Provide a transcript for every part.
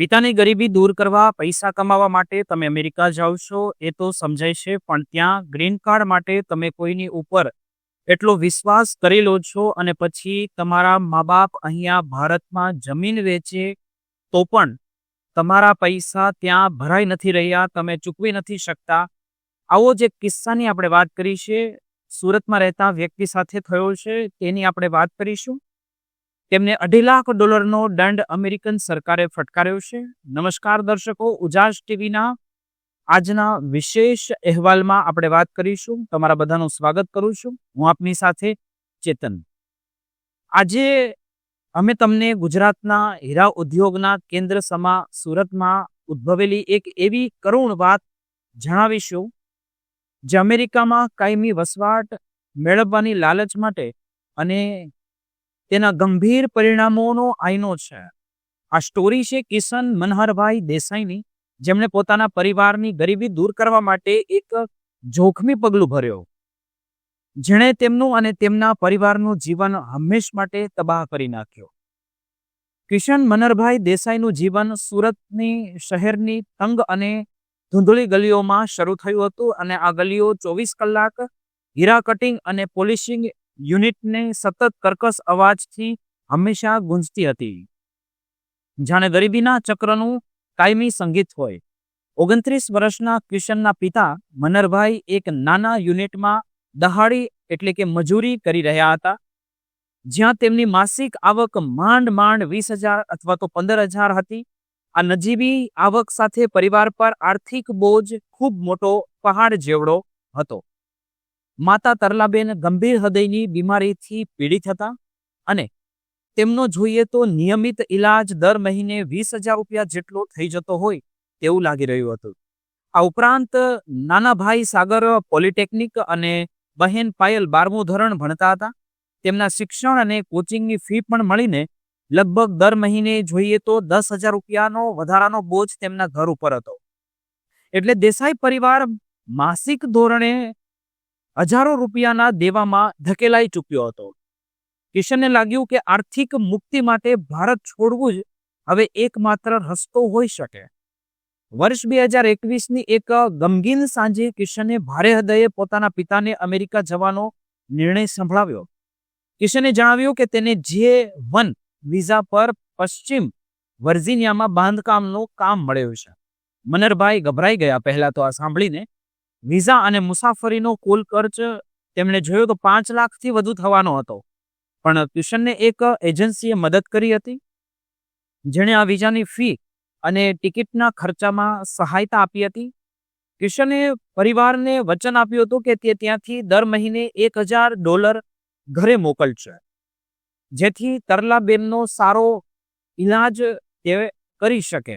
પિતાની ગરીબી દૂર કરવા, પૈસા કમાવા માટે તમે અમેરિકા જાઓ છો, એ તો સમજાય છે, પણ ત્યાં ગ્રીન કાર્ડ માટે તમે કોઈની ઉપર એટલો વિશ્વાસ કરી લો છો અને પછી તમારા મા બાપ અહીંયા ભારતમાં જમીન વેચે, તો પણ તમારા પૈસા ત્યાં ભરાઈ નથી રહ્યા, તમે ચૂકવી નથી શકતા. આવો જ કિસ્સાની આપણે વાત કરી સુરતમાં રહેતા વ્યક્તિ સાથે થયો છે, તેની આપણે વાત કરીશું. તેમને અઢી લાખ ડોલરનો દંડ અમેરિકન સરકારે ફટકાર્યો છે. નમસ્કાર દર્શકો, ઉજાસ ટીવીના આજના વિશેષ અહેવાલમાં આપણે વાત કરીશું. તમારા બધાનું સ્વાગત કરું છું. હું આપની સાથે ચેતન. આજે અમે તમને ગુજરાતના હીરા ઉદ્યોગના કેન્દ્ર સમા સુરતમાં ઉદ્ભવેલી એક એવી કરુણ વાત જણાવીશું, જે અમેરિકામાં કાયમી વસવાટ મેળવવાની લાલચ માટે અને તેના ગંભીર પરિણામોનો આઈનો છે. આ સ્ટોરી છે કિશન મનહરભાઈ દેસાઈની, જેમણે પોતાના પરિવારની ગરીબી દૂર કરવા માટે એક જોખમી પગલું ભર્યો. જેણે તેમનું અને તેમના પરિવારનું જીવન હંમેશ માટે તબાહ કરી નાખ્યો. કિશન મનહરભાઈ દેસાઈનું જીવન સુરતની શહેરની તંગ અને ધૂંધળી ગલીઓમાં શરૂ થયું હતું અને આ ગલીઓ ચોવીસ કલાક હીરા કટિંગ અને પોલિશિંગ યુનિટને સતત કર્કશ અવાજથી હંમેશા ગુંજતી હતી. જાણે ગરીબીના ચક્રનું કાયમી સંગીત હોય. ઓગણત્રીસ વર્ષના કિશનના પિતા મનરભાઈ એક નાના યુનિટમાં દહાડી એટલે કે મજૂરી કરી રહ્યા હતા. જ્યાં તેમની માસિક આવક માંડ માંડ વીસ હજાર અથવા તો પંદર હજાર હતી. આ નજીબી આવક સાથે પરિવાર પર આર્થિક બોજ ખૂબ મોટો પહાડ જેવડો હતો. માતા તરલાબેન ગંભીર હૃદયની બીમારીથી પીડિત હતા અને તેમનો જોઈએ તો નિયમિત ઈલાજ દર મહિને વીસ હજાર રૂપિયા જેટલો થઈ જતો હોય તેવું લાગી રહ્યું હતું. આ ઉપરાંત નાના ભાઈ સાગર પોલિટેકનિક અને બહેન પાયલ બારમું ધોરણ ભણતા હતા. તેમના શિક્ષણ અને કોચિંગની ફી પણ મળીને લગભગ દર મહિને જોઈએ તો દસ હજાર રૂપિયાનો વધારાનો બોજ તેમના ઘર ઉપર હતો. એટલે દેસાઈ પરિવાર માસિક ધોરણે હજારો રૂપિયાના દેવામાં ધકેલાઈ ચૂક્યો હતો. કિશનને લાગ્યું કે આર્થિક મુક્તિ માટે ભારત છોડવું જ હવે એકમાત્ર રસ્તો હોઈ શકે. વર્ષ બે હજાર એકવીસની એક ગમગીન સાંજે કિશને ભારે હૃદયે પોતાના પિતાને અમેરિકા જવાનો નિર્ણય સંભળાવ્યો. કિશને જણાવ્યું કે તેને જે વન વિઝા પર પશ્ચિમ વર્જિનિયામાં બાંધકામનું કામ મળ્યું છે. મનરભાઈ ગભરાઈ ગયા પહેલા તો આ સાંભળીને વિઝા અને મુસાફરીનો કુલ ખર્ચ તેમણે જોયો તો પાંચ લાખથી વધુ થવાનો હતો. પણ ટ્યુશનને એક એજન્સીએ મદદ કરી હતી, જેણે આ વિઝાની ફી અને ટિકિટના ખર્ચામાં સહાયતા આપી હતી. કિશને પરિવારને વચન આપ્યું હતું કે તે ત્યાંથી દર મહિને એક હજાર ડોલર ઘરે મોકલશે, જેથી તરલાબેનનો સારો ઈલાજ તે કરી શકે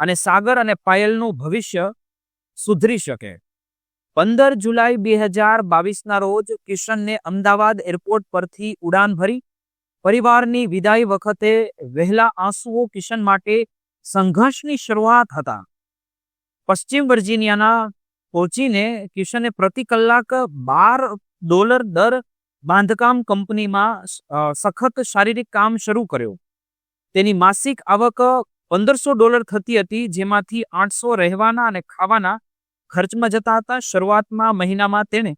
અને સાગર અને પાયલનું ભવિષ્ય સુધરી શકે. પંદર જુલાઈ બે હજાર બાવીસના રોજ કિશનને અમદાવાદ એરપોર્ટ પરથી ઉડાન ભરી. પરિવારની વિદાય વખતે વહેલા આંસુઓ કિશન માટે સંઘર્ષની શરૂઆત હતા. પશ્ચિમ વર્જિનિયાના પહોંચીને કિશને પ્રતિ કલાક બાર ડોલર દર બાંધકામ કંપનીમાં સખત શારીરિક કામ શરૂ કર્યું. તેની માસિક આવક પંદરસો ડોલર થતી હતી, જેમાંથી આઠસો રહેવાના અને ખાવાના ખર્ચમાં જતા હતા. શરૂઆતમાં મહિનામાં તેણે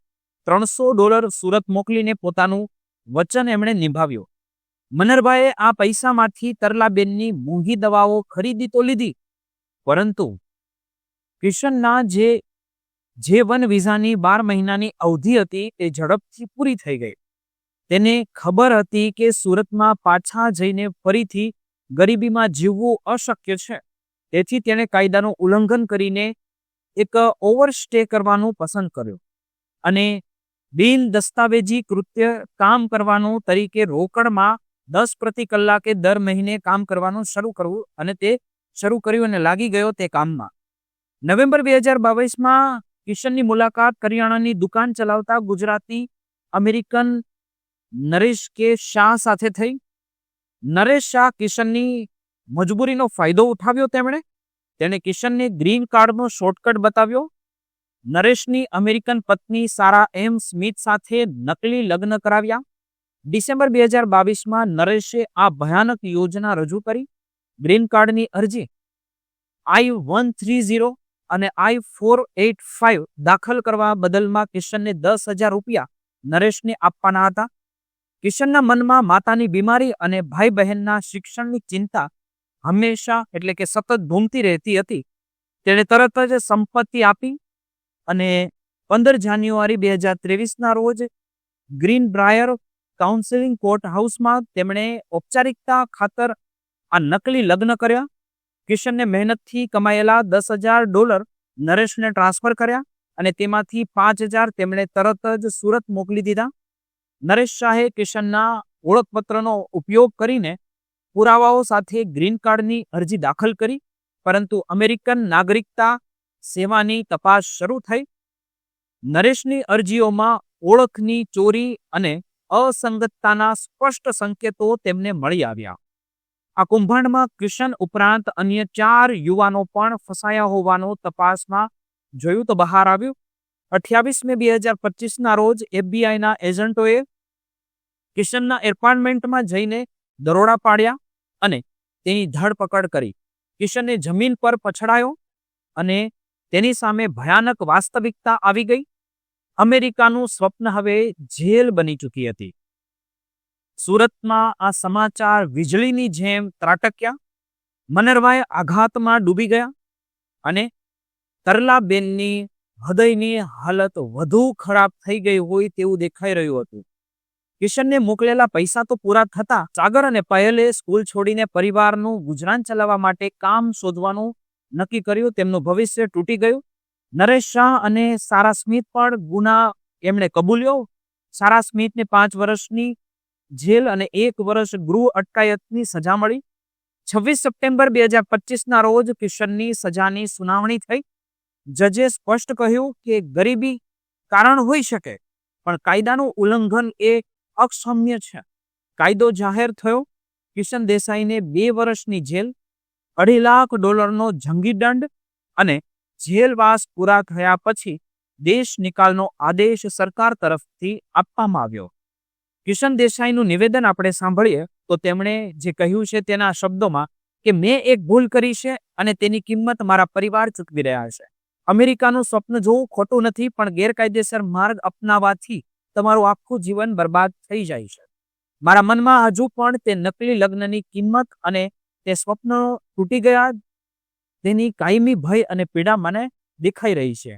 ત્રણસો ડોલર સુરત મોકલીને પોતાનું વચન એમણે નિભાવ્યું. મનરભાઈએ આ પૈસામાંથી તરલાબેનની મોંઘી દવાઓ ખરીદી તો લીધી, પરંતુ કિશનના જે જે વન વિઝાની બાર મહિનાની અવધિ હતી તે ઝડપથી પૂરી થઈ ગઈ. તેને ખબર હતી કે સુરતમાં પાછા જઈને ફરીથી ગરીબીમાં જીવવું અશક્ય છે. તેથી તેણે કાયદાનું ઉલ્લંઘન કરીને એક ઓવરસ્ટે કરવાનું પસંદ કર્યું અને બિન દસ્તાવેજી કૃત્ય કામ કરવાનું તરીકે રોકડમાં દસ પ્રતિ કલાકે દર મહિને કામ કરવાનું શરૂ કરવું અને તે શરૂ કર્યું અને લાગી ગયો તે કામમાં. નવેમ્બર બે હજાર બાવીસમાં કિશનની મુલાકાત કરિયાણાની દુકાન ચલાવતા ગુજરાતી અમેરિકન નરેશ કે શાહ સાથે થઈ. નરેશ શાહ કિશનની મજબૂરીનો ફાયદો ઉઠાવ્યો તેમણે. તેણે કિશનને ગ્રીન કાર્ડનો શોર્ટકટ બતાવ્યો. નરેશની અમેરિકન પત્ની સારા એમ સ્મિથ સાથે નકલી લગ્ન કરાવ્યા. ડિસેમ્બર બે હજાર બાવીસમાં નરેશે આ ભયાનક યોજના રજૂ કરી. ગ્રીન કાર્ડની અરજી. આઈ વન થ્રી ઝીરો અને આઈ ફોર એટ ફાઇવ દાખલ કરવા બદલમાં કિશનને દસ હજાર રૂપિયા નરેશને આપવાના હતા. કિશનના મનમાં માતાની બીમારી અને ભાઈ બહેનના શિક્ષણની ચિંતા હંમેશા, એટલે કે સતત ભૂમતી રહેતી હતી. તેણે તરત જ સંપત્તિ આપી અને પંદર જાન્યુઆરી બે હજાર ત્રેવીસના રોજ ગ્રીન બ્રાયર કાઉન્સિલિંગ કોર્ટ હાઉસમાં તેમણે ઔપચારિકતા ખાતર આ નકલી લગ્ન કર્યા. કિશનને મહેનતથી કમાયેલા દસ હજાર ડોલર નરેશને ટ્રાન્સફર કર્યા અને તેમાંથી પાંચ હજાર તેમણે તરત જ સુરત મોકલી દીધા. નરેશ શાહે કિશનના ઓળખપત્રનો ઉપયોગ કરીને પુરાવાઓ સાથે ગ્રીન કાર્ડની અરજી દાખલ કરી, પરંતુ અમેરિકન નાગરિકતા સેવાની તપાસ શરૂ થઈ. નરેશની અરજીઓમાં ઓળખની ચોરી અને અસંગતતાના સ્પષ્ટ સંકેતો તેમને મળી આવ્યા. આ કુંભાંડમાં કિશન ઉપરાંત અન્ય ચાર યુવાનો પણ ફસાયા હોવાનો તપાસમાં જોયું તો બહાર આવ્યું. અઠ્યાવીસ મે બે હજાર પચીસના રોજ એફબીઆઈના એજન્ટોએ કિશનના એપાર્ટમેન્ટમાં જઈને દરોડા પાડ્યા. અને તેની ધરપકડ કરી. કિશનને જમીન પર પછડાયો અને તેની સામે ભયાનક વાસ્તવિકતા આવી ગઈ. અમેરિકાનું સ્વપ્ન હવે જેલ બની ચૂકી હતી. સુરતમાં આ સમાચાર વીજળીની જેમ ત્રાટક્યા. મનરવાએ આઘાતમાં ડૂબી ગયા અને તરલાબેનની હૃદયની હાલત વધુ ખરાબ થઈ ગઈ હોય તેવું દેખાઈ રહ્યું હતું. કિશનને મોકલેલા પૈસા તો પૂરા થતા સાગર અને પહેલે સ્કૂલ છોડીને પરિવારનું ગુજરાન ચલાવવા માટે કામ શોધવાનું નક્કી કર્યું. તેમનું ભવિષ્ય તૂટી ગયું. નરેશ શાહ અને સારા સ્મિથ પણ ગુના એમણે કબૂલ્યો. સારા સ્મિથને પાંચ વર્ષની જેલ અને એક વર્ષ ગૃહ અટકાયતની સજા મળી. છવ્વીસ સપ્ટેમ્બર બે હજાર પચીસના રોજ કિશનની સજાની સુનાવણી થઈ. જજે સ્પષ્ટ કહ્યું કે ગરીબી કારણ હોઈ શકે, પણ કાયદાનું ઉલ્લંઘન એ અક્ષમ્ય છે. કાયદો જાહેર થયો. કિશન દેસાઈને બે વર્ષની જેલ, અઢી લાખ ડોલરનો જંગી દંડ અને જેલવાસ પૂરા થયા પછી દેશ નિકાલનો આદેશ સરકાર તરફથી આપવામાં આવ્યો. કિશન દેસાઈનું નિવેદન આપણે સાંભળીએ તો તેમણે જે કહ્યું છે તેના શબ્દોમાં કે મેં એક ભૂલ કરી છે અને તેની કિંમત મારા પરિવાર ચૂકવી રહ્યા છે. અમેરિકાનું સ્વપ્ન જોવું ખોટું નથી પણ ગેરકાયદેસર માર્ગ અપનાવવાથી તમારું આખું જીવન બરબાદ થઈ જાય છે. મારા મનમાં હજુ પણ તે નકલી લગ્નની કિંમત અને તે સ્વપ્નો તૂટી ગયા, તેની કાયમી ભય અને પીડા મને દેખાઈ રહી છે.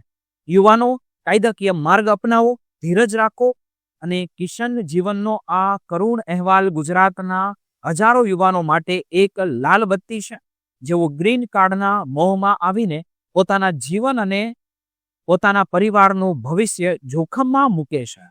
યુવાનો, કાયદાકીય માર્ગ અપનાવો, ધીરજ રાખો અને કિશન જીવનનો આ કરુણ અહેવાલ ગુજરાતના હજારો યુવાનો માટે એક લાલ બત્તી છે, જેઓ ગ્રીન કાર્ડના મોહમાં આવીને પોતાના જીવન અને પોતાના પરિવારનું ભવિષ્ય જોખમમાં મૂકે છે.